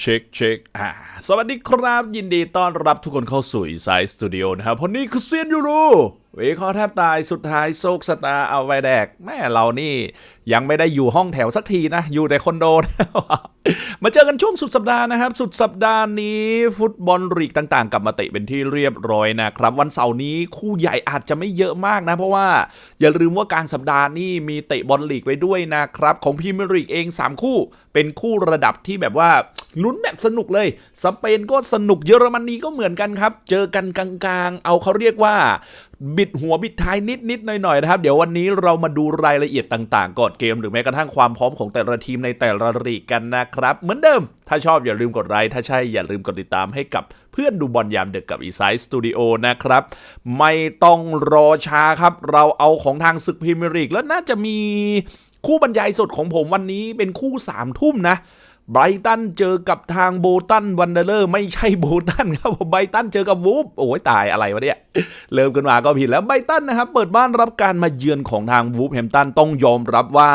เช็คเช็คอ่าสวัสดีครับ ยินดีต้อนรับทุกคนเข้าสู่ไซสตูดิโอนะครับเพราะนี่คือเซียนยูรเวคอแทบตายสุดท้ายโซกสตาเอาไว้แดก แม่เรานี่ยังไม่ได้อยู่ห้องแถวสักทีนะ อยู่ในคอนโดนะมาเจอกันช่วงสุดสัปดาห์นะครับ สุดสัปดาห์นี้ ฟุตบอลลีกต่างๆ กลับมาเตะเป็นที่เรียบร้อยนะครับ วันเสาร์นี้คู่ใหญ่อาจจะไม่เยอะมากนะ เพราะว่าอย่าลืมว่ากลางสัปดาห์นี้มีเตะบอลลีกไว้ด้วยนะครับ ของพรีเมียร์ลีกเอง 3 คู่ เป็นคู่ระดับที่แบบว่าลุ้นแบบสนุกเลย สเปนก็สนุกเยอรมนีก็เหมือนกันครับ เจอกันกลางๆ เอาเขาเรียกว่า บิดหัวบิดท้ายนิดๆหน่อยๆนะครับ เดี๋ยววันนี้เรามาดูรายละเอียดต่างๆ ก่อนเกม หรือแม้กระทั่งความพร้อมของแต่ละทีมในแต่ละลีกกันนะครับ เหมือนเดิม ถ้าชอบอย่าลืมกดไลค์ถ้าใช่อย่าลืมกดติดตามให้กับเพื่อนดูบอลยามเดึกกับอีไซส์สตูดิโอนะครับ ไม่ต้องรอช้าครับ เราเอาของทางศึกพรีเมียร์ลีกแล้วน่าจะมี คู่บรรยายสดของผมวันนี้เป็นคู่สามทุ่มนะไบรตันเจอกับทางโบตันวันเดอร์เลอร์ไม่ใช่โบตันครับผมไบรตันเจอกับวูฟโอ้ยตายอะไรวะเนี่ย เริ่มกันมาก็ผิดแล้วไบรตันนะครับ เปิดบ้านรับการมาเยือนของทางวูฟแฮมตันต้องยอมรับว่า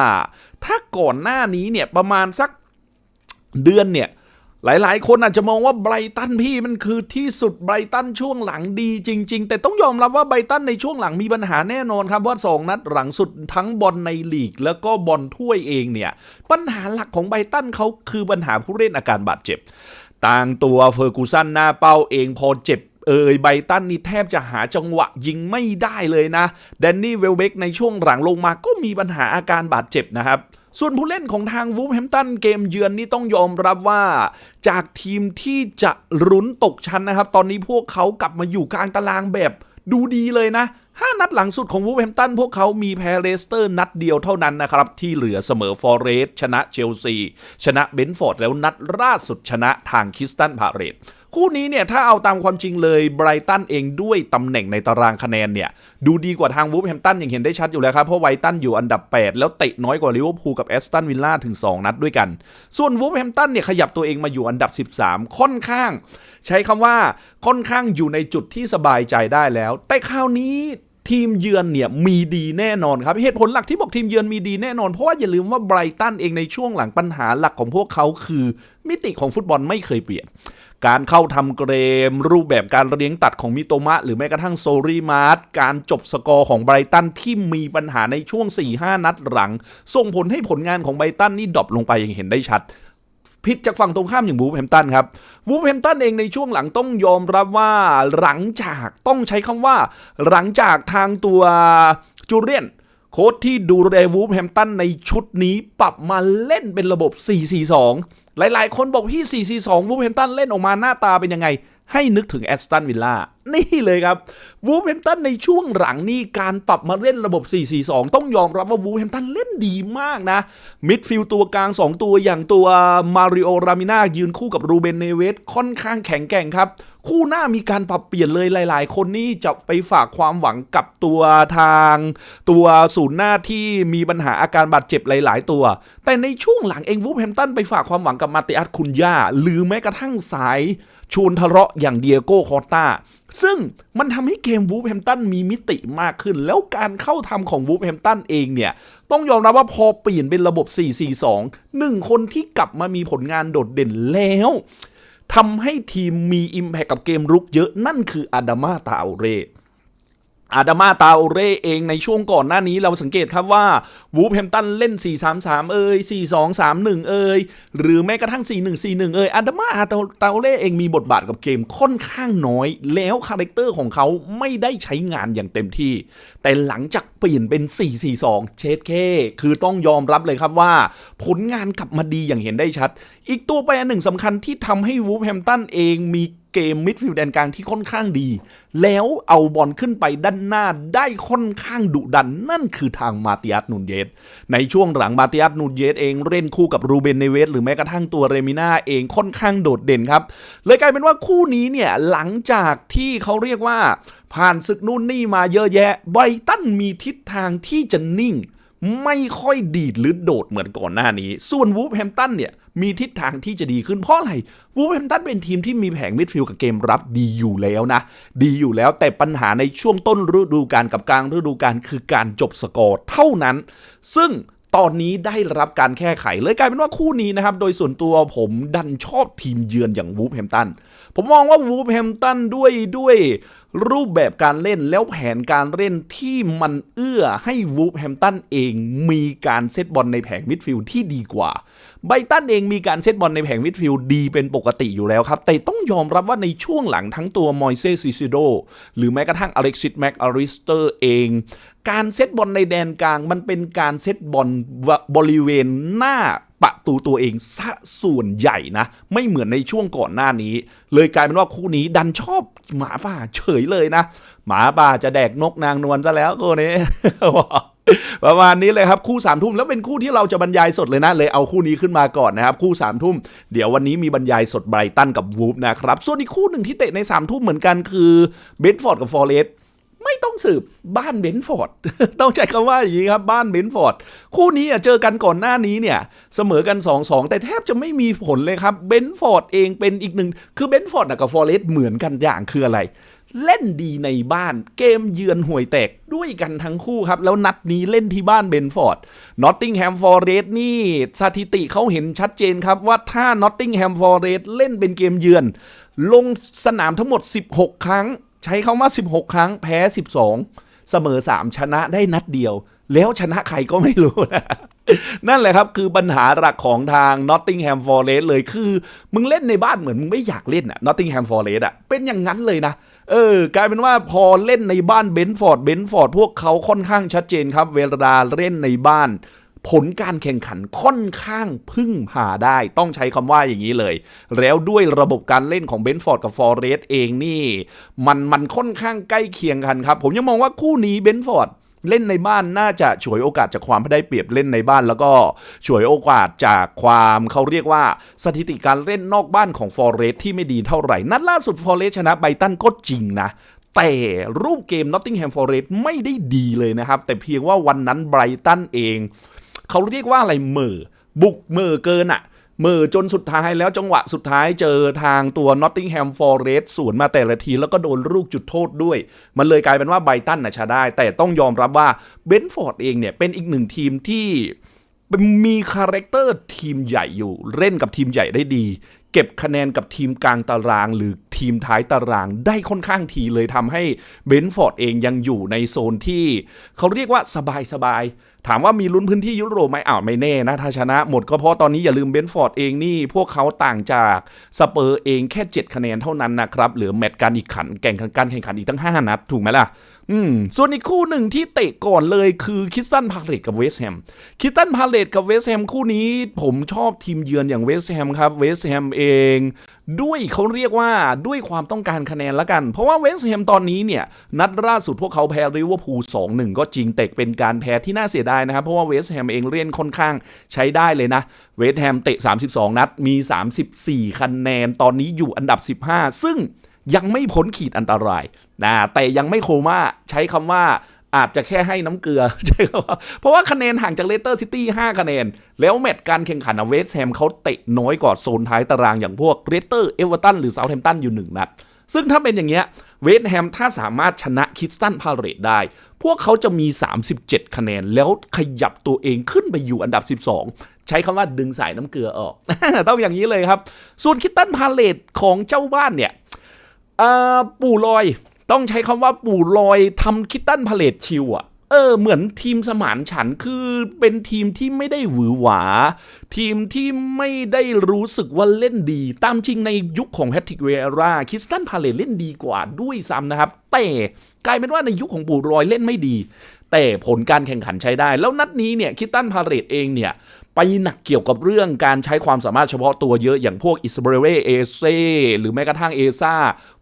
ถ้าก่อนหน้านี้เนี่ยประมาณสักเดือนเนี่ย หลายๆ คนอาจจะมองว่าไบรตันพี่มันคือที่สุดไบรตันช่วงหลังดีจริง ๆ แต่ต้องยอมรับว่าไบรตันในช่วงหลังมีปัญหาแน่นอนครับว่าสองนัดหลังสุดทั้งบอลในลีก แล้วก็บอลถ้วยเองเนี่ย ปัญหาหลักของไบรตันเขาคือปัญหาผู้เล่นอาการบาดเจ็บ ต่างตัวเฟอร์กูสันหน้าเป้าเองพอเจ็บเอยไบรตันนี่แทบจะหาจังหวะยิงไม่ได้เลยนะแดนนี่เวลเบกในช่วงหลังลงมาก็มีปัญหาอาการบาดเจ็บนะครับ ส่วนผู้เล่นของทางวูฟแฮมตันเกมเยือนนี่ต้องยอมรับว่า จากทีมที่จะรุ้นตกชั้นนะครับ ตอนนี้พวกเขากลับมาอยู่กลางตารางแบบดูดีเลยนะ5นัดหลังสุดของวูฟแฮมตันพวกเขามีแพ้เลสเตอร์นัดเดียวเท่านั้นนะครับ ที่เหลือเสมอฟอร์เรสชนะเชลซี ชนะเบนฟอร์ดแล้วนัดล่าสุดชนะทางคิสตันพาเรต คู่นี้เนี่ยถ้าเอาตามความจริงเลยไบรตันเองด้วยตำแหน่งในตารางคะแนนเนี่ยดูดีกว่าทางวูฟแฮมตันอย่างเห็นได้ชัดอยู่แล้วครับ เพราะไบรตันอยู่อันดับ 8 แล้วเตะน้อยกว่าลิเวอร์พูลกับแอสตันวิลล่าถึง 2 นัดด้วยกัน ส่วนวูฟแฮมตันเนี่ยขยับตัวเองมาอยู่อันดับ 13 ค่อนข้าง ใช้คำว่าค่อนข้างอยู่ในจุดที่สบายใจได้แล้ว แต่คราวนี้ ทีมเยือนเนี่ยมีดีแน่นอนครับ เหตุผลหลักที่บอกทีมเยือนมีดีแน่นอน เพราะว่าอย่าลืมว่าไบรตันเองในช่วงหลังปัญหาหลักของพวกเขาคือ มิติของฟุตบอลไม่เคยเปลี่ยน การเข้าทำเกม รูปแบบการเลี้ยงตัดของมิโตมะ หรือแม้กระทั่งโซรีมาร์ตการจบสกอร์ของไบรตันที่มีปัญหาในช่วง 4-5 นัดหลัง ส่งผลให้ผลงานของไบรตันนี่ดรอปลงไปอย่างเห็นได้ชัด ผิดจากฝั่งตรงข้ามอย่างวูฟแฮมตันครับวูฟแฮมตันเองในช่วงหลังต้องยอมรับว่าหลังจากต้องใช้คำว่า หลังจากทางตัวจูเลียนโค้ชที่ดูแลวูฟแฮมตันในชุดนี้ปรับมาเล่นเป็นระบบ 4-4-2 หลายๆ คนบอกพี่ 4-4-2 วูฟแฮมตันเล่นออกมาหน้าตาเป็นยังไง ให้นึกถึงแอสตันวิลล่านี่เลยครับวูฟแฮมตันในช่วงหลังนี่การปรับมาเล่นระบบ 4-4-2 ต้องยอมรับว่าวูฟแฮมตันเล่นดีมากนะ มิดฟิลด์ตัวกลาง 2 ตัวอย่างตัวมาริโอรามิน่ายืนคู่กับรูเบนเนเวสค่อนข้างแข็งแกร่งครับ คู่หน้ามีการปรับเปลี่ยนเลยหลาย ๆ คนนี่จะไปฝากความหวังกับตัวทาง ตัวศูนย์หน้าที่มีปัญหาอาการบาดเจ็บหลาย ๆ ตัว แต่ในช่วงหลังเองวูฟแฮมตันไปฝากความหวังกับมาติอัสคุนยาหรือแม้กระทั่งสาย ชวนทะเลาะอย่างเดียโก้คอตตาซึ่งมันทำให้เกมวูฟแฮมตันมีมิติมากขึ้น แล้วการเข้าทำของวูฟแฮมตันเองเนี่ย ต้องยอมรับว่าพอเปลี่ยนเป็นระบบ 4-4-2 หนึ่งคนที่กลับมามีผลงานโดดเด่นแล้วทำให้ทีมมีอิมแพคกับเกมรุกเยอะนั่นคืออาดามาตาอเร อาดามาตาโอเรเองในช่วงก่อนหน้านี้เราสังเกตครับว่าวูฟแฮมตันเล่น 4-3-3 เอ่ย4-2-3-1 เอ่ยหรือแม้กระทั่ง 4-1-4-1 เอ่ยอาดามาตาโอเรเองมีบทบาทกับเกมค่อนข้างน้อย แล้วคาแรคเตอร์ของเขาไม่ได้ใช้งานอย่างเต็มที่ แต่หลังจากเปลี่ยนเป็น 4-4-2 เชดเค คือต้องยอมรับเลยครับว่า ผลงานกลับมาดีอย่างเห็นได้ชัด อีกตัวแปรหนึ่งสำคัญที่ทำให้วูฟแฮมตันเองมีเกมมิดฟิลด์แดนกลางที่ค่อนข้างดี แล้วเอาบอลขึ้นไปด้านหน้าได้ค่อนข้างดุดัน นั่นคือทางมาติอัสนูนเยสในช่วงหลังมาติอัสนูนเยสเองเล่นคู่กับรูเบนเนเวสหรือแม้กระทั่งตัวเรมิน่าเองค่อนข้างโดดเด่นครับ เลยกลายเป็นว่าคู่นี้เนี่ยหลังจากที่เขาเรียกว่า ผ่านศึกนู่นนี่มาเยอะแยะไบตันมีทิศทางที่จะนิ่ง ไม่ค่อยดีดหรือโดดเหมือนก่อนหน้านี้ ส่วนวูฟแฮมตันเนี่ยมีทิศทางที่จะดีขึ้นเพราะอะไรวูฟแฮมตันเป็นทีมที่มีแผงมิดฟิลด์กับเกมรับดีอยู่แล้วนะ ดีอยู่แล้วแต่ปัญหาในช่วงต้นฤดูกาลกับกลางฤดูกาลคือการจบสกอร์เท่านั้น ซึ่งตอนนี้ได้รับการแก้ไขเลยกลายเป็นว่าคู่นี้นะครับ โดยส่วนตัวผมดันชอบทีมเยือนอย่างวูฟแฮมตัน ผมมองว่าวูฟแฮมตันด้วยด้วยรูปแบบการเล่นแล้วแผนการเล่นที่มันเอื้อให้วูฟแฮมตันเองมีการเซตบอลในแผงมิดฟิลด์ที่ดีกว่า ไบรตันเองมีการเซตบอลในแผงมิดฟิลด์ดีเป็นปกติอยู่แล้วครับ แต่ต้องยอมรับว่าในช่วงหลังทั้งตัวมอยเซซิซิโดหรือแม้กระทั่งอเล็กซิสแม็กอริสเตอร์เอง การเซตบอลในแดนกลางมันเป็นการเซตบอลบริเวณหน้า ประตูตัวเองซะส่วนใหญ่นะ ไม่เหมือนในช่วงก่อนหน้านี้ เลยกลายเป็นว่าคู่นี้ดันชอบหมาป่าเฉยเลยนะ หมาป่าจะแดกนกนางนวลซะแล้วกูนี้ประมาณนี้เลยครับคู่สามทุ่มแล้วเป็นคู่ที่เราจะบรรยายสดเลยนะ เลยเอาคู่นี้ขึ้นมาก่อนนะครับ คู่สามทุ่มเดี๋ยววันนี้มีบรรยายสดไบรตันกับวูฟนะครับ ส่วนอีกคู่หนึ่งที่เตะในสามทุ่มเหมือนกันคือเบนฟอร์ดกับฟอร์เรส ไม่ต้องสืบบ้านเบนฟอร์ดต้องใช้คำว่าอย่างนี้ครับ บ้านเบนฟอร์ดคู่นี้อะเจอกันก่อนหน้านี้เนี่ย เสมอกัน 2-2 แต่แทบจะไม่มีผลเลยครับเบนฟอร์ดเองเป็นอีกหนึ่ง คือเบนฟอร์ดกับฟอเรสต์เหมือนกันอย่างคืออะไร เล่นดีในบ้านเกมเยือนห่วยแตกด้วยกันทั้งคู่ครับ แล้วนัดนี้เล่นที่บ้านเบนฟอร์ดนอตติงแฮมฟอร์เรสต์นี่ สถิติเขาเห็นชัดเจนครับว่าถ้านอตติงแฮมฟอร์เรสต์เล่นเป็นเกมเยือน ลงสนามทั้งหมด 16 ครั้ง ใช้คำว่า 16 ครั้งแพ้ 12 เสมอ 3 ชนะได้นัดเดียว แล้วชนะใครก็ไม่รู้นะนั่นแหละครับ คือปัญหาหลักของทาง Nottingham Forest เลยคือ มึงเล่นในบ้านเหมือนมึงไม่อยากเล่นอะ Nottingham Forest อะเป็นอย่างนั้นเลยนะ เออกลายเป็นว่าพอเล่นในบ้านเบนฟอร์ดเบนฟอร์ดพวกเขาค่อนข้างชัดเจนครับ เวลาเล่นในบ้าน ผลการแข่งขันค่อนข้างพึ่งพาได้ ต้องใช้คำว่าอย่างนี้เลย แล้วด้วยระบบการเล่นของเบนฟอร์ดกับฟอร์เรสเองนี่ มันมันค่อนข้างใกล้เคียงกันครับ ผมยังมองว่าคู่นี้เบนฟอร์ดเล่นในบ้านน่าจะฉวยโอกาสจากความได้เปรียบเล่นในบ้าน แล้วก็ฉวยโอกาสจากความเขาเรียกว่าสถิติการเล่นนอกบ้านของฟอร์เรสที่ไม่ดีเท่าไหร่ นัดล่าสุดฟอร์เรสชนะไบรตันก็จริงนะแต่รูปเกม Nottingham Forest ไม่ได้ดีเลยนะครับ แต่เพียงว่าวันนั้นไบรตันเอง เขาเรียกว่าอะไรเหม่อบุกเหม่อเกินอะเหม่อจนสุดท้ายแล้วจังหวะสุดท้ายเจอทางตัว Nottingham Forest สวนมาแต่ละทีแล้วก็โดนลูกจุดโทษด้วย มันเลยกลายเป็นว่าไบตันนะชะได้ แต่ต้องยอมรับว่าเบนฟอร์ดเองเนี่ยเป็นอีกหนึ่งทีมที่มีคาแรคเตอร์ทีมใหญ่อยู่ เล่นกับทีมใหญ่ได้ดี เก็บคะแนนกับทีมกลางตาราง หรือทีมท้ายตารางได้ค่อนข้างทีเลยทำให้เบนฟอร์ดเองยังอยู่ในโซนที่ เขาเรียกว่าสบายสบาย ถามว่ามีลุ้นพื้นที่ยุโรปไหมอ้าวไม่แน่นะ ถ้าชนะหมดก็เพราะตอนนี้อย่าลืมเบนฟอร์ดเองนี่ พวกเขาต่างจากสเปอร์เองแค่ 7 คะแนนเท่านั้นนะครับ เหลือแมตช์การอีกขันแข่งขันการแข่งขันอีกตั้ง 5 นัด ถูกไหมล่ะอืมส่วนอีกคู่หนึ่งที่เตะก่อนเลยคือคิสตันพาเลตกับเวสแฮมคิสตันพาเลตกับเวสแฮมคู่นี้ ผมชอบทีมเยือนอย่างเวสแฮมครับเวสแฮมเอง ด้วยเขาเรียกว่าด้วยความต้องการคะแนนละกัน เพราะว่าเวสแฮมตอนนี้เนี่ย นัดล่าสุดพวกเขาแพ้ริเวอร์พูล2-1 ก็จริงแต่เป็นการแพ้ที่น่าเสียดายนะครับ เพราะว่าเวสต์แฮมเองเล่นค่อนข้างใช้ได้เลยนะ เวสต์แฮมเตะ 32 นัด มี 34 คะแนน ตอนนี้อยู่อันดับ 15 ซึ่งยังไม่พ้นขีดอันตรายนะแต่ยังไม่โคม่าใช้คำว่าอาจจะแค่ให้น้ำเกลือใช่คำว่าเพราะว่าคะแนนห่างจากเลสเตอร์ซิตี้5คะแนน แล้วแมตช์การแข่งขันอะเวสต์แฮมเขาเตะน้อยกว่าโซนท้ายตารางอย่างพวกเลสเตอร์เอเวอร์ตันหรือเซาท์แฮมป์ตันอยู่หนึ่งนัด ซึ่งถ้าเป็นอย่างเงี้ย เวสต์แฮมถ้าสามารถชนะคิสตันพาเรตได้ พวกเขาจะมี 37 คะแนน แล้วขยับตัวเองขึ้นไปอยู่อันดับ 12 ใช้คำว่าดึงสายน้ำเกลือออก ต้องอย่างนี้เลยครับ ส่วนคิตตันพาเลตของเจ้าบ้านเนี่ยปู่ลอยต้องใช้คำว่าปู่ลอยทำคิตตันพาเลตชิวอะ เออเหมือนทีมสมานฉันท์คือเป็นทีมที่ไม่ได้หวือหวา ทีมที่ไม่ได้รู้สึกว่าเล่นดี ตามจริงในยุคของแพทริกเวราคิสตันพาเลตเล่นดีกว่าด้วยซ้ำนะครับ แต่กลายเป็นว่าในยุคของปู่ลอยเล่นไม่ดี แต่ผลการแข่งขันใช้ได้ แล้วนัดนี้เนี่ยคิตตันพาเลตเองเนี่ยไปหนักเกี่ยวกับเรื่องการใช้ความสามารถเฉพาะตัวเยอะอย่างพวกอิสเบรเวเอเซหรือแม้กระทั่งเอซ่า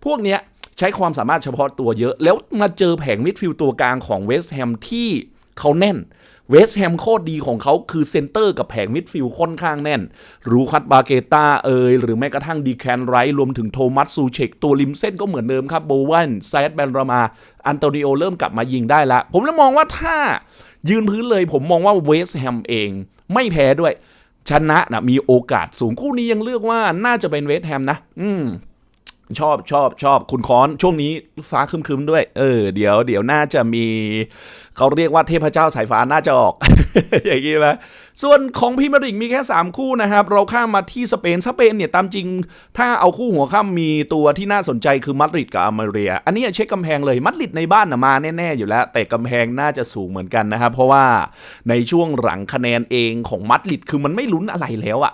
พวกเนี้ย ใช้ความสามารถเฉพาะตัวเยอะ แล้วมาเจอแผงมิดฟิลด์ตัวกลางของเวสต์แฮมที่เขาแน่นเวสต์แฮมโคตรดีของเขาคือเซนเตอร์กับแผงมิดฟิลด์ค่อนข้างแน่น รูคัตบาเกตาเอยหรือแม้กระทั่งดีแคนไรท์รวมถึงโทมัสซูเชกตัวริมเส้นก็เหมือนเดิมครับ โบวันแซดแบนรามา อันโตนิโอเริ่มกลับมายิงได้ละ ผมเลยมองว่าถ้ายืนพื้นเลยผมมองว่าเวสต์แฮมเองไม่แพ้ด้วย ชนะนะมีโอกาสสูงคู่นี้ยังเลือกว่าน่าจะเป็นเวสต์แฮมนะ อืม ชอบชอบชอบคุณค้อนช่วงนี้ฟ้าคึมๆด้วย เออเดี๋ยวเดี๋ยวน่าจะมีเขาเรียกว่าเทพเจ้าสายฟ้าน่าจะออก อย่างนี้ไหมส่วนของพรีเมียร์ลีกมีแค่ 3 คู่นะครับ เราข้ามมาที่สเปนสเปนเนี่ยตามจริง ถ้าเอาคู่หัวข้ามมีตัวที่น่าสนใจคือมาดริดกับอเมเรีย อันนี้เช็คกำแพงเลยมาดริดในบ้านนะมาแน่ๆอยู่แล้ว แต่กำแพงน่าจะสูงเหมือนกันนะครับเพราะว่าในช่วงหลังคะแนนเองของมาดริดคือมันไม่ลุ้นอะไรแล้วอะ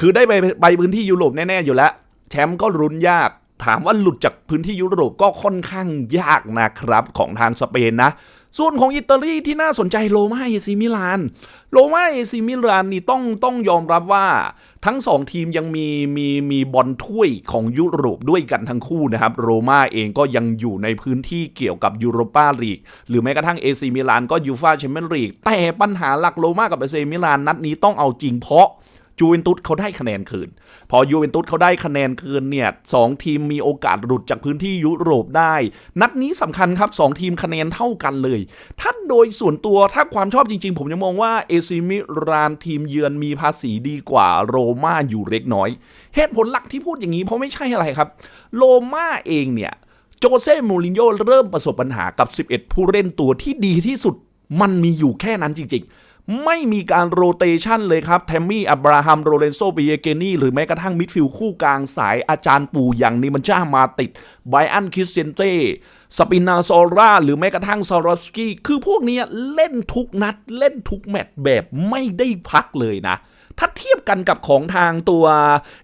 คือได้ไปไปพื้นที่ยุโรปแน่ๆอยู่แล้วแชมป์ก็ลุ้นยาก ถามว่าหลุดจากพื้นที่ยุโรปก็ค่อนข้างยากนะครับของทางสเปนนะ ส่วนของอิตาลีที่น่าสนใจโรม่าเอซิมิลาน โรม่าเอซิมิลานนี่ต้องต้องยอมรับว่า ทั้งสองทีมยังมีมีมีบอลถ้วยของยุโรปด้วยกันทั้งคู่นะครับ โรม่าเองก็ยังอยู่ในพื้นที่เกี่ยวกับยูโรปาลีก หรือแม้กระทั่งเอซิมิลานก็ยูฟาแชมเปี้ยนลีกแต่ปัญหาหลักโรม่ากับเอซิมิลานนัดนี้ต้องเอาจริงเพราะ จูเวนตุสเขาได้คะแนนคืน พอยูเวนตุสเขาได้คะแนนคืนเนี่ยสองทีมมีโอกาสหลุดจากพื้นที่ยุโรปได้ นัดนี้สำคัญครับสองทีมคะแนนเท่ากันเลย ถ้าโดยส่วนตัวถ้าความชอบจริง ๆ ผมยังมองว่าเอซิมิรานทีมเยือนมีภาษีดีกว่าโรม่าอยู่เล็กน้อย เหตุผลหลักที่พูดอย่างนี้เพราะไม่ใช่อะไรครับ โรม่าเองเนี่ยโจเซ่มูรินโญ่เริ่มประสบปัญหากับ 11 ผู้เล่นตัวที่ดีที่สุดมันมีอยู่แค่นั้นจริง ๆ ไม่มีการโรเตชันเลยครับแทมมี่อับราฮัมโรเลนโซปิเยเกนี่หรือแม้กระทั่งมิดฟิลด์คู่กลางสายอาจารย์ปู่อย่างนิมันจ้ามาติดไบอันคิสเซนเต้สปินาโซราหรือแม้กระทั่งซารอฟสกี้คือพวกนี้เล่นทุกนัดเล่นทุกแมตช์แบบไม่ได้พักเลยนะถ้าเทียบกันกับของทางตัว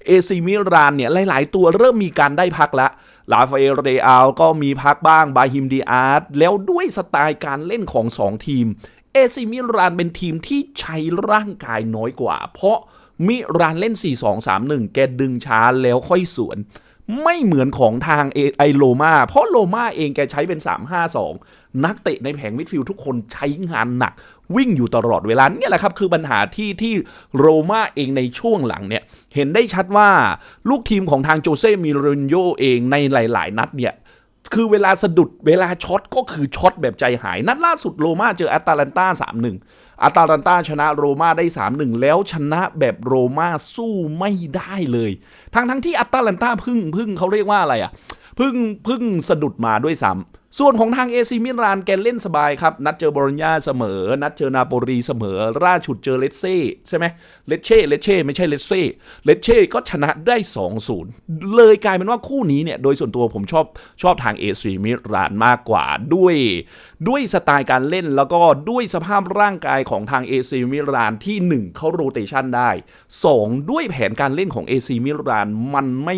เอซิมิรานเนี่ย หลาย ๆ ตัวเริ่มมีการได้พักแล้วลาฟาเอลเรอัลก็มีพักบ้าง บาฮิมดีอาร์ตแล้วด้วยสไตล์การเล่นของ 2 ทีม เอซิมิรานเป็นทีมที่ใช้ร่างกายน้อยกว่า เพราะมิรานเล่น 4-2-3-1 แกดึงช้าแล้วค่อยสวน ไม่เหมือนของทางเอไอโลมาเพราะโลมาเองแกใช้เป็น 3-5-2 นักเตะในแผงมิดฟิลด์ทุกคนใช้งานหนัก วิ่งอยู่ตลอดเวลาเนี่ยแหละครับ คือปัญหาที่ที่โรม่าเองในช่วงหลังเนี่ย เห็นได้ชัดว่าลูกทีมของทางโจเซ่มิโรนโยเองในหลาย ๆ นัดเนี่ย คือเวลาสะดุดเวลาช็อตก็คือช็อตแบบใจหาย นัดล่าสุดโรม่าเจอแอตแลนตา3-1แอตแลนตาชนะโรม่าได้ 3-1 แล้วชนะแบบโรม่าสู้ไม่ได้เลย ทั้งทั้งที่แอตแลนตาพึ่งพึ่งเขาเรียกว่าอะไรอะพึ่งพึ่งสะดุดมาด้วยซ้ำ ส่วนของทางเอซิมิรานแกเล่นสบายครับ นัดเจอโบโลญาเสมอ นัดเจอนาโปลีเสมอล่าสุดเจอเลสเซ่ใช่ไหมเลเช่เลเช่ไม่ใช่เลสเซ่เลเช่ก็ชนะได้2-0เลยกลายเป็นว่าคู่นี้เนี่ยโดยส่วนตัวผมชอบชอบทางเอซิมิรานมากกว่าด้วย ด้วยสไตล์การเล่นแล้วก็ด้วยสภาพร่างกายของทางเอซิมิรานที่ 1เขาโรเตชันได้ 2 ด้วยแผนการเล่นของเอซิมิรานมันไม่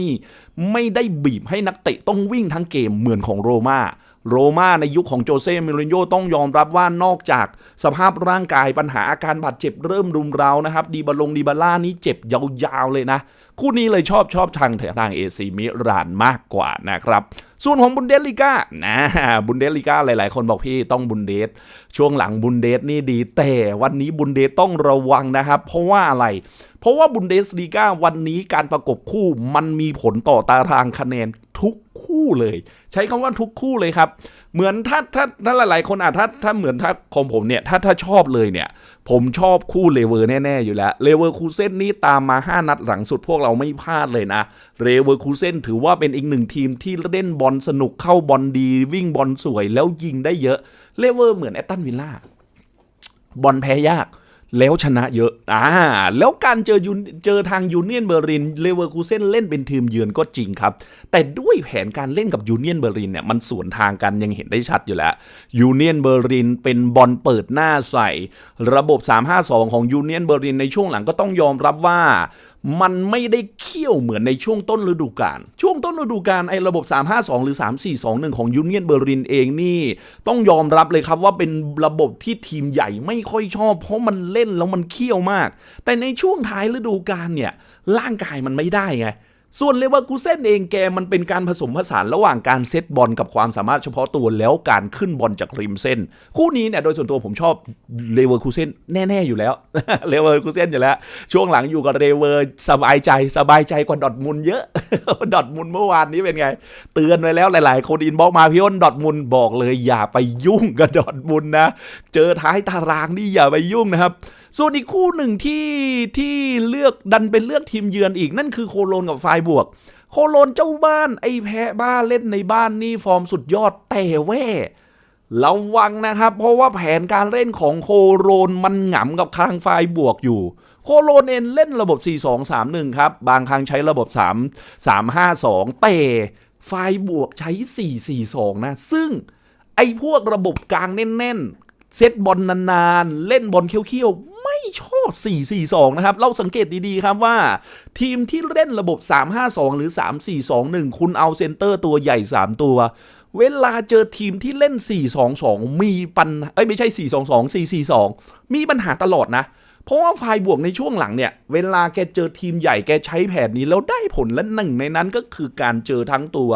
ไม่ได้บีบให้นักเตะต้องวิ่งทั้งเกมเหมือนของโรม่า โรม่าในยุคของโจเซ่มิลินโยต้องยอมรับว่านอกจากสภาพร่างกายปัญหาอาการบาดเจ็บเริ่มรุมเร้านะครับ ดีบาลงดีบาล่านี่เจ็บยาวๆเลยนะ คู่นี้เลยชอบชอบทางทางเอซีมิรานมากกว่านะครับ ส่วนของบุนเดสลิก้านะบุนเดสลิก้าหลายๆ คนบอกพี่ต้องบุนเดสช่วงหลังบุนเดสนี่ดี แต่วันนี้บุนเดสต้องระวังนะครับ เพราะว่าอะไร เพราะว่าบุนเดสลีกาวันนี้การประกบคู่มันมีผลต่อตารางคะแนน ทุกคู่เลย ใช้คำว่าทุกคู่เลยครับ เหมือนถ้าถ้าถ้าหลายๆคนอะถ้าถ้าเหมือนถ้าของผมเนี่ยถ้าถ้าชอบเลยเนี่ย ผมชอบคู่เลเวอร์แน่ ๆ อยู่แล้วเลเวอร์คูเซ่นนี่ตามมา 5 นัดหลังสุดพวกเราไม่พลาดเลยนะเลเวอร์คูเซ่นถือว่าเป็นอีกหนึ่งทีมที่เล่นบอลสนุกเข้าบอลดี วิ่งบอลสวยแล้วยิงได้เยอะเลเวอร์เหมือนแอตตันวิลล่าบอลแพ้ยาก แล้วชนะเยอะ อ่า แล้วการเจอยูเจอทางยูเนียนเบอร์ลิน เลเวอร์คูเซนเล่นเป็นทีมเยือนก็จริงครับ แต่ด้วยแผนการเล่นกับยูเนียนเบอร์ลินเนี่ย มันสวนทางกันยังเห็นได้ชัดอยู่แล้ว ยูเนียนเบอร์ลินเป็นบอลเปิดหน้าใส่ ระบบ 352 ของยูเนียนเบอร์ลินในช่วงหลังก็ต้องยอมรับว่า มันไม่ได้เขี้ยวเหมือนในช่วงต้นฤดูกาล ช่วงต้นฤดูกาลไอ้ระบบ 352 หรือ 3421 ของยูเนียนเบอร์ลินเองนี่ ต้องยอมรับเลยครับว่าเป็นระบบที่ทีมใหญ่ไม่ค่อยชอบ เพราะมันเล่นแล้วมันเขี้ยวมาก แต่ในช่วงท้ายฤดูกาลเนี่ยร่างกายมันไม่ได้ไง ส่วนเลเวอร์คูเซนเองแกมันเป็นการผสมผสานระหว่างการเซตบอลกับความสามารถเฉพาะตัวแล้วการขึ้นบอลจากริมเส้น คู่นี้เนี่ยโดยส่วนตัวผมชอบเลเวอร์คูเซนแน่ ๆ อยู่แล้วเลเวอร์คูเซนอยู่แล้ว ช่วงหลังอยู่กับเลเวอร์สบายใจสบายใจกว่าดอทมุนเยอะดอทมุนเมื่อวานนี้เป็นไง เตือนไว้แล้วหลาย ๆ คนอินบอกมาพี่อ้นดอทมุนบอกเลยอย่าไปยุ่งกับดอทมุนนะ เจอท้ายตารางนี่อย่าไปยุ่งนะครับส่วนอีกคู่หนึ่งที่ที่เลือกดันเป็นเลือกทีมเยือนอีกนั่นคือโคโลนกับไฟบวก โคโลนเจ้าบ้านไอ้แพ้บ้านเล่นในบ้านนี่ฟอร์มสุดยอดแต่แว่ระวังนะครับ เพราะว่าแผนการเล่นของโคโรนมันหงำกับคางไฟบวกอยู่ โคโรนเองเล่นระบบ 4-2-3-1 ครับ บางครั้งใช้ระบบ 3 3-5-2 แต่ไฟบวกใช้ 4-4-2 นะ ซึ่งไอ้พวกระบบกลางแน่นๆ เซตบอลนานๆ เล่นบอลเคี้ยวๆ ไม่ชอบ 4-4-2 นะครับ เราสังเกตดีๆครับว่า ทีมที่เล่นระบบ 3-5-2 หรือ 3-4-2-1 คุณเอาเซนเตอร์ตัวใหญ่ 3 ตัว เวลาเจอทีมที่เล่น 4-2-2 มีปัญเอ้ยไม่ใช่ 4-2-2 4-4-2 มีปัญหาตลอดนะ เพราะว่าฝ่ายบวกในช่วงหลังเนี่ย เวลาแกเจอทีมใหญ่แกใช้แผนนี้แล้วได้ผลและหนึ่งในนั้นก็คือการเจอทั้งตัว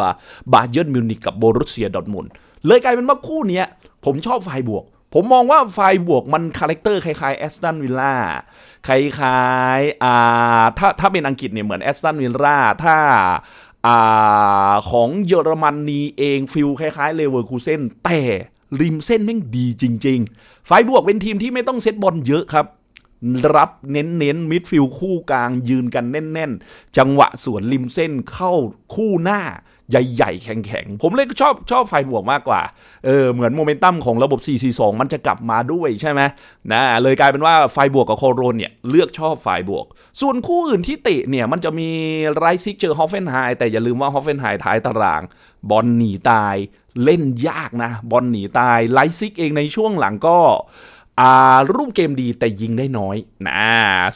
บาเยิร์นมิวนิกกับโบรุสเซียดอทมุนเลยกลายเป็นว่าคู่นี้ผมชอบฝ่ายบวก ผมมองว่าฝ่ายบวกมันคาแรคเตอร์คล้ายๆแอสตันวิลล่าคล้ายๆอ่าถ้าถ้าเป็นอังกฤษเนี่ยเหมือนแอสตันวิลล่าถ้าอ่าของเยอรมนนีเองฟิลคล้ายๆเลเวอร์คูเซนแต่ริมเส้นแม่งดีจริงๆฝ่ายบวกเป็นทีมที่ไม่ต้องเซตบอลเยอะครับรับเน้นเน้นมิดฟิลด์คู่กลางยืนกันแน่น ๆ จังหวะสวนริมเส้นเข้าคู่หน้า ใหญ่ๆ แข็งๆ ผมเลยชอบชอบไฟบวกมากกว่า เออเหมือนโมเมนตัมของระบบ 442 มันจะกลับมาด้วยใช่ไหมนะเลยกลายเป็นว่าไฟบวกกับโคโรนเนี่ย เลือกชอบไฟบวก ส่วนคู่อื่นที่ตะเนี่ย มันจะมีไรซิกเจอฮอฟเฟนไฮแต่อย่าลืมว่าฮอฟเฟนไฮท้ายตาราง บอลหนีตายเล่นยากนะ บอลหนีตายไลซิกเองในช่วงหลังก็อ่ารูปเกมดีแต่ยิงได้น้อยนะ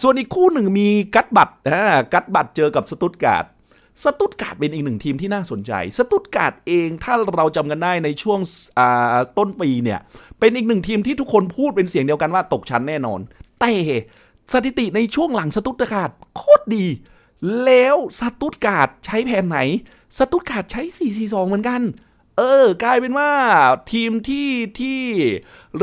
ส่วนอีกคู่หนึ่งมีกัตบัตนะกัตบัตเจอกับสตุตการ์ด สตุตการ์ดเป็นอีกหนึ่งทีมที่น่าสนใจ สตุตการ์ดเองถ้าเราจำกันได้ในช่วงต้นปีเนี่ย เป็นอีกหนึ่งทีมที่ทุกคนพูดเป็นเสียงเดียวกันว่าตกชั้นแน่นอน แต่สถิติในช่วงหลังสตุตการ์ดโคตรดี แล้วสตุตการ์ดใช้แผนไหน สตุตการ์ดใช้ 4-4-2 เหมือนกัน เออกลายเป็นว่าทีมที่ที่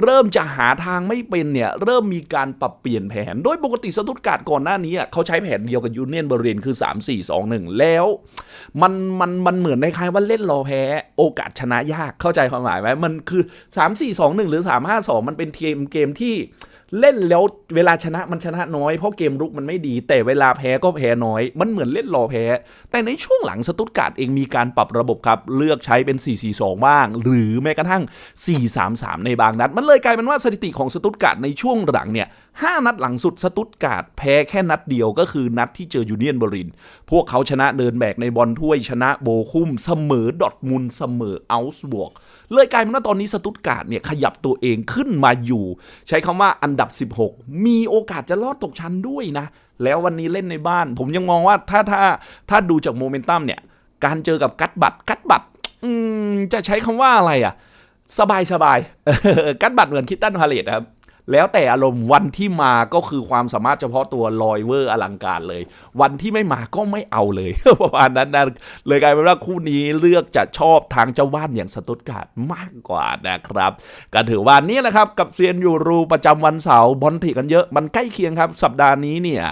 เริ่มจะหาทางไม่เป็นเนี่ยเริ่มมีการปรับเปลี่ยนแผน โดยปกติสตุตการ์ดก่อนหน้านี้เขาใช้แผนเดียวกับยูเนียนเบอร์เรนคือ 3 4 2 1 แล้วมันมันมันเหมือนในคล้ายๆว่าเล่นรอแพ้ โอกาสชนะยากเข้าใจความหมายไหมมันคือ 3 4 2 1 หรือ 3 5 2 มันเป็นเกมเกมที่ เล่นแล้วเวลาชนะมันชนะน้อยเพราะเกมรุกมันไม่ดี แต่เวลาแพ้ก็แพ้น้อย มันเหมือนเล่นรอแพ้ แต่ในช่วงหลังสตุตการ์ดเองมีการปรับระบบครับ เลือกใช้เป็น 4-4-2 บ้าง หรือแม้กระทั่ง 4-3-3 ในบางนัด มันเลยกลายเป็นว่าสถิติของสตุตการ์ดในช่วงหลังเนี่ย 5 นัดหลังสุดสตุตการ์ดแพ้แค่นัดเดียวก็คือนัดที่เจอยูเนียนเบอร์ลิน พวกเขาชนะเดินแบกในบอลถ้วยชนะโบคุมเสมอดอทมุนเสมออัลส์บวก เลยกลายเป็นว่าตอนนี้สตุตการ์ดเนี่ยขยับตัวเองขึ้นมาอยู่ ใช้คำว่าอันดับ 16 มีโอกาสจะลอดตกชั้นด้วยนะ แล้ววันนี้เล่นในบ้าน ผมยังมองว่าถ้าถ้าถ้าดูจากโมเมนตัมเนี่ยการเจอกับกัตบัตกัตบัตจะใช้คำว่าอะไรอะสบายสบายกัตบัตเหมือนคิตตันพาเลตครับ แล้วแต่อารมณ์วันที่มาก็คือความสามารถเฉพาะตัวลอยเวอร์อลังการเลย วันที่ไม่มาก็ไม่เอาเลย ประมาณนั้นนะเลยกลายเป็นว่าคู่นี้เลือกจะชอบทางเจ้าบ้านอย่างสตุตการ์ดมากกว่านะครับก็ถือว่านี่แหละครับกับเซียนยูรูประจำวันเสาร์บอลถีกันเยอะมันใกล้เคียงครับ สัปดาห์นี้เนี่ย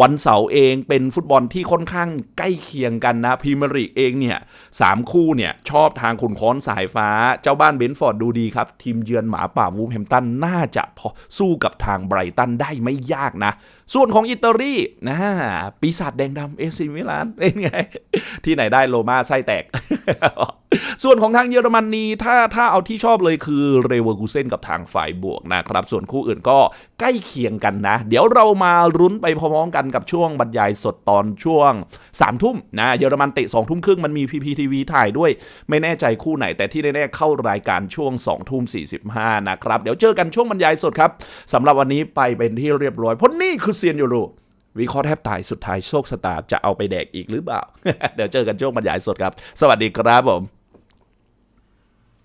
วันเสาร์เองเป็นฟุตบอลที่ค่อนข้างใกล้เคียงกันนะพรีเมียร์ลีกเองเนี่ยสามคู่เนี่ยชอบทางขุนค้อนสายฟ้าเจ้าบ้านเบนฟอร์ดดูดีครับทีมเยือนหมาป่าวูฟแฮมตันน่าจะพอสู้กับทางไบรตันได้ไม่ยากนะ ส่วนของอิตาลีนะปีศาจแดงดำเอฟซีมิลานเป็นไง ที่ไหนได้โลมาไส้แตก ส่วนของทางเยอรมนีถ้าถ้าเอาที่ชอบเลยคือเรเวอร์กูเซนกับทางฝ่ายบวกนะครับ ส่วนคู่อื่นก็ใกล้เคียงกันนะ เดี๋ยวเรามารุ้นไปพร้อมกันกับช่วงบรรยายสดตอนช่วง3ามทุ่มนะเยอรมันเตะ2องทุ่มครึ่งมันมี PPTV ถ่ายด้วย ไม่แน่ใจคู่ไหนแต่ที่แน่ๆเข้ารายการช่วง2องทุ่มสีนะครับ เดี๋ยวเจอกันช่วงบรรยายสดครับสำหรับวันนี้ไปเป็นที่เรียบร้อยเพราะนี่คือเซียนยูโรวิเคราะห์แทบตายสุดท้ายโชคสตาร์จะเอาไปแดกอีกหรือเปล่า เดี๋ยวเจอกันช่วงบรรยายสดครับ สวัสดีครับผม